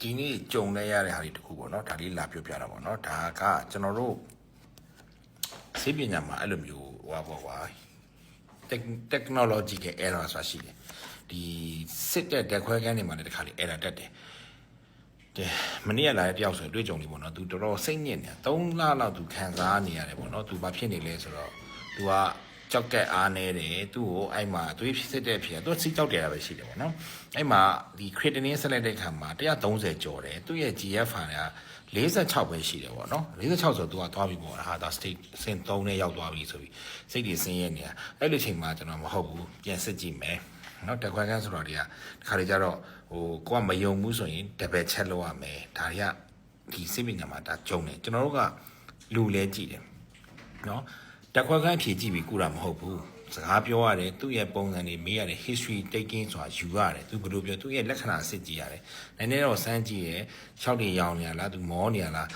ဒီနေ့ကြုံလဲရတဲ့ဟာတွေတခုပေါ့နော်ဒါလေးလာပြောပြတာပေါ့နော်ဒါကကျွန်တော်တို့စိပညာမှာအဲ့လိုမျိုးဟိုပါပေါ့ကွာ technology က error ဆိုတာရှိတယ်ဒီစစ်တဲ့တက်ခွဲကန်းတွေမှာလည်းတစ်ခါလေ error တက်တယ်တဲ့မနေ့ကလာတဲ့တယောက်ဆိုတွေ့ကြုံလေးပေါ့နော်သူတော်တော်စိတ်ညစ်နေတာ3လလောက်သူခံစားနေရတယ်ပေါ့နော်သူဘာဖြစ်နေလဲဆိုတော့သူက ကြောက်ကက်အားနေတယ်သူ့ကိုအဲ့မှာသွေးဖြစ်တဲ့ဖြစ်သူကစိတ်ကြောက်တယ်တာပဲရှိတယ်ပေါ့နော်အဲ့မှာဒီ creatinine ဆက်လိုက်တဲ့ခါမှာ130ကျော်တယ်သူ့ရဲ့ GF ဟာက46ပဲရှိတယ်ပေါ့နော်46ဆိုတော့သူကသွားပြီပေါ့ဟာဒါ state စင်3နဲ့ရောက်သွားပြီဆိုပြီးစိတ်တွေဆင်းရဲနေတာအဲ့လိုချိန်မှာကျွန်တော်မဟုတ်ဘူးပြန်စစ်ကြည့်မယ်နော်တက်ခွဲကန်းဆိုတော့ဒီကတခါလေကျတော့ဟိုကိုကမယုံဘူးဆိုရင် double check လုပ်ရမယ်ဒါတွေကဒီစိတ်ပညာမှာဒါကြုံတယ်ကျွန်တော်တို့ကလူလဲကြည့်တယ်နော် တက်ခွဲကန်းဖြည့်ကြည့်ပြီးကုတာမဟုတ်ဘူးစကားပြောရတယ်သူ့ရဲ့ပုံစံတွေမေးရတယ် history taking ဆိုတာယူရတယ်သူဘယ်လိုပြောသူ့ရဲ့လက္ခဏာစစ်ကြည့်ရတယ်နည်းနည်းတော့စမ်းကြည့်ရ၆တွေရောင်နေရလားသူမောနေရလား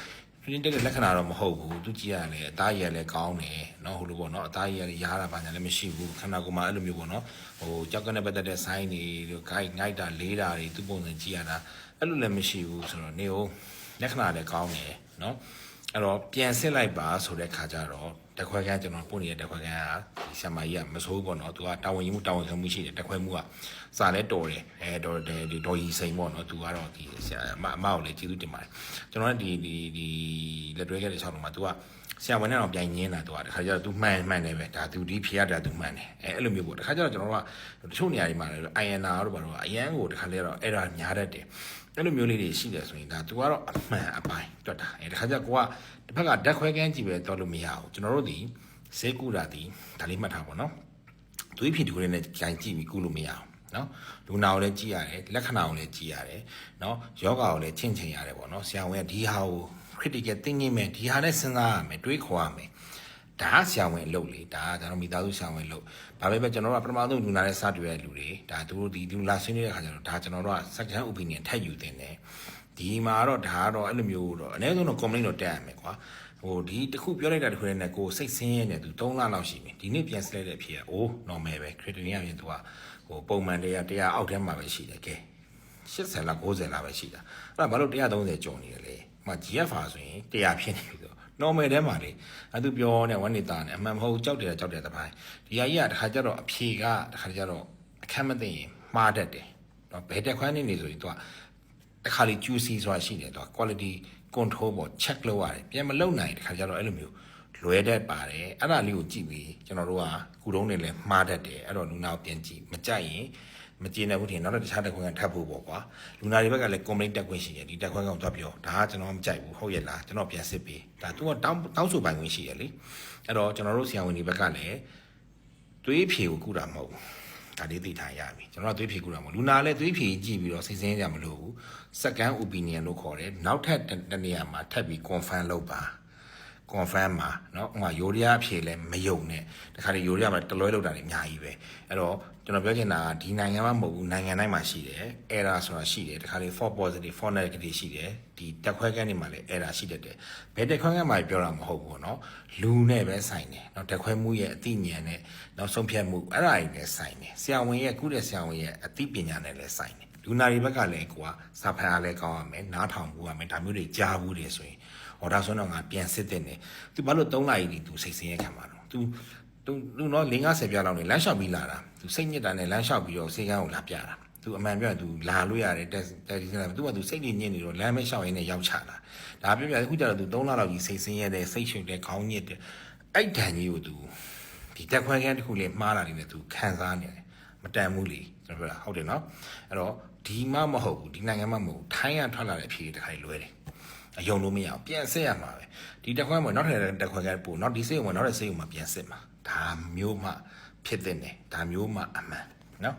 ပြင်းတဲ့လက္ခဏာတော့မဟုတ်ဘူးသူကြည့်ရတယ်အသားရည်လည်းကောင်းတယ်เนาะဟိုလိုပေါ့เนาะအသားရည်လည်းရားတာပါညာလည်းမရှိဘူးခန္ဓာကိုယ်မှာအဲ့လိုမျိုးပေါ့เนาะဟိုကြောက်ကနဲ့ပတ်သက်တဲ့ sign တွေတို့ guide ငိုက်တာလေးတာတွေသူပုံစံကြည့်ရတာအဲ့လိုလည်းမရှိဘူးဆိုတော့နေဟိုလက္ခဏာလည်းကောင်းတယ်เนาะအဲ့တော့ပြန်စစ်လိုက်ပါဆိုတဲ့ခါကျတော့ တက်ခွဲကန်းကျွန်တော်ပို့နေတဲ့တက်ခွဲကန်းကဒီဆံမကြီးကမဆိုးပေါ့နော်သူကတာဝန်ယူမှုတာဝန်ခံမှုရှိတယ်တက်ခွဲမှုကစာလဲတော်တယ်အဲတော်တယ်ဒီတော်ကြီးစိန်ပေါ့နော်သူကတော့ဒီဆရာအမအမကိုလည်းကျေးဇူးတင်ပါတယ်ကျွန်တော်ကဒီဒီဒီလက်တွဲခဲ့တဲ့6လုံးမှာသူက ဆရာဝန်နဲ့တော့ပြိုင်ရင်းတာသူကတခါကျတော့သူမှန်မှန်တယ်ပဲဒါသူဒီဖြေရတာသူမှန်တယ်အဲအဲ့လိုမျိုးပေါ့တခါကျတော့ကျွန်တော်ကတချို့နေရာတွေမှာလည်း INR တို့ဘာလို့အရန်ကိုတခါလဲတော့အဲ့ဒါညားတတ်တယ်အဲ့လိုမျိုးလေးတွေရှိတယ်ဆိုရင်ဒါသူကတော့အမှန်အပိုင်းတွတ်တာအဲတခါကျကိုကတစ်ဖက်ကဓာတ်ခွဲကန်းကြည့်ပဲတော့လို့မရဘူးကျွန်တော်တို့ဒီဈေးကူတာဒီဒါလေးမှတ်ထားပါတော့သွေးဖြည့်ဒီကိုလေးနဲ့ကြိုင်ကြည့်ပြီးကူလို့မရအောင် နော်လူနာကိုလည်းကြည့်ရတယ်လက္ခဏာကိုလည်းကြည့်ရတယ်နော်ယောဂါကိုလည်းချင့်ချင်ရတယ်ပေါ့နော်ဆရာဝန်ကဒီဟာကို critical thinking မဲ့ဒီဟာနဲ့စဉ်းစားရမယ်တွေးခေါ်ရမယ်ဒါဆရာဝန်အလုပ်လေဒါကကျွန်တော်မိသားစုဆရာဝန်အလုပ်ဘာပဲပဲကျွန်တော်တို့ကပထမဆုံးလူနာနဲ့စတွေ့ရတဲ့လူတွေဒါသူတို့ဒီလူလာဆင်းနေတဲ့ခါကျတော့ဒါကျွန်တော်တို့က second opinion ထပ်ယူတင်တယ်ဒီမှာတော့ဒါကတော့အဲ့လိုမျိုးတော့အနည်းဆုံးတော့ complaint တော့တက်ရမယ်ကွာ ဟိုဒီတခုပြောလိုက်တာတခုနဲ့ကိုစိတ်ဆင်းရဲနေသူ3လလောက်ရှိပြီဒီနေ့ပြန်စလိုက်တဲ့အဖြစ်ကအိုး normal ပဲ creatinine ကပြင်သူကဟိုပုံမှန်တရားတရားအောက်ထဲမှာပဲရှိတယ်ကဲ80လောက်90လောက်ပဲရှိတာအဲ့ဒါဘာလို့130ကျော်နေရလဲဟို GFR ဆိုရင်100ဖြစ်နေပြီဆို normal ထဲမှာလေအဲ့သူပြောနေဝမ်းနေတာနဲ့အမှန်မဟုတ်ကြောက်တယ်ကြောက်တယ်တပိုင်းဒီဟာကြီးကတခါကျတော့အဖြေကတခါကျတော့အခက်မသိရင်မှားတတ်တယ်နော်ဘယ်တက်ခွန်းနေနေဆိုရင်သူက တခါလေ juicy ဆိုတာရှိတယ်သူက quality control ပေါ့ check လုပ်ရတယ်ပြန်မလုပ်နိုင်တခါကျတော့အဲ့လိုမျိုးလွဲတတ်ပါတယ်အဲ့ဒါလေးကိုကြည့်ပြီးကျွန်တော်တို့ကကုတုံးနေလဲမှားတတ်တယ်အဲ့တော့လူနာကိုပြန်ကြည့်မကြိုက်ရင်မကျေနပ်ဘူးထင်နောက်တော့တခြားတက်ခွန်းကထပ်ဖို့ပေါ့ကွာလူနာတွေဘက်ကလည်း complaint တက်ခွင့်ရှိတယ်ဒီတက်ခွန်းကောင်သွားပြောဒါကကျွန်တော်မကြိုက်ဘူးဟုတ်ရဲ့လားကျွန်တော်ပြန်စစ်ပေးဒါသူကတောင်းတောင်းဆိုပိုင်ခွင့်ရှိရလေအဲ့တော့ကျွန်တော်တို့ဆရာဝန်တွေဘက်ကလည်းသွေးဖြေကိုကုတာမဟုတ်ဘူး ဒါလေးသိထားရပြီကျွန်တော်ကသွေးဖြေကုတာမဟုတ်လူနာလည်းသွေးဖြေကြည့်ပြီးတော့စိတ်ဆင်းရမလို့ဘူး second opinion လို့ခေါ်တယ်နောက်ထပ်တစ်နေရာမှာထပ်ပြီး confirm လုပ်ပါ confirm မှာเนาะဥမာယိုရီးယားအဖြေလဲမယုံနဲ့တခါလေယိုရီးယားမှာတလွဲလောက်တာတွေအများကြီးပဲအဲ့တော့ကျွန်တော်ပြောချင်တာကဒီနိုင်ငံမှာမဟုတ်ဘူးနိုင်ငံတိုင်းမှာရှိတယ် error ဆိုတာရှိတယ်တခါလေ for positive for negative ရှိတယ်ဒီတက်ခွဲကန်းတွေမှာလည်း error ရှိတတ်တယ်ဘယ်တက်ခွဲကန်းမှာပြောတာမဟုတ်ဘူးเนาะလူနဲ့ပဲဆိုင်တယ်เนาะတက်ခွဲမှုရဲ့အသိဉာဏ်နဲ့နောက်ဆုံးဖြတ်မှုအဲ့ဒါတွေလည်းဆိုင်တယ်ဆရာဝန်ရဲ့ကုတဲ့ဆရာဝန်ရဲ့အသိပညာနဲ့လည်းဆိုင်တယ် လူနာတွေဘက်ကလည်းကိုကစာဖတ်အားလည်းကောင်းရမယ်နားထောင်မှုရမယ်ဒါမျိုးတွေကြားဘူးတယ်ဆိုရင်ဟောဒါဆိုတော့ငါပြန်စစ်တဲ့နေသူဘာလို့3နာရီဒီသူစိတ်ဆင်းရဲခံမှာတော့သူသူသူတော့50ပြားလောက်နေလမ်းလျှောက်ပြီးလာတာသူစိတ်ညစ်တာနဲ့လမ်းလျှောက်ပြီးတော့စေကန်းကိုလာပြတာသူအမှန်ပြောရင်သူလာလို့ရတယ်တက်တက်ဒီကသူကသူစိတ်ညစ်ညစ်နေတော့လမ်းမလျှောက်ရင်းနဲ့ရောက်ချတာဒါပြောပြအခုကျတော့သူ3လလောက်ကြီးစိတ်ဆင်းရဲတယ်စိတ်ရှုပ်တယ်ခေါင်းညစ်တယ်အဲ့တန်ကြီးကိုသူဒီတက်ခွဲကန်းတစ်ခုလေးမှားလာနေတယ်သူခံစားနေတယ်မ တန်ဘူးလေကျွန်တော်ပြောတာဟုတ်တယ်နော်အဲ့တော့ဒီမှမဟုတ်ဘူးဒီနိုင်ငံမှမဟုတ်ဘူးထိုင်းရထွက်လာတဲ့အဖြေတစ်ခါလွဲတယ်အယုံလို့မရအောင်ပြန်ဆက်ရမှာပဲဒီတက်ခွဲမှာနောက်ထပ်တက်ခွဲကပို့နောက်ဒီစိတ်ဝင်နောက်တဲ့စိတ်ဝင်မှာပြန်စစ်မှာဒါမျိုးမှဖြစ်တဲ့နေဒါမျိုးမှအမှန်နော်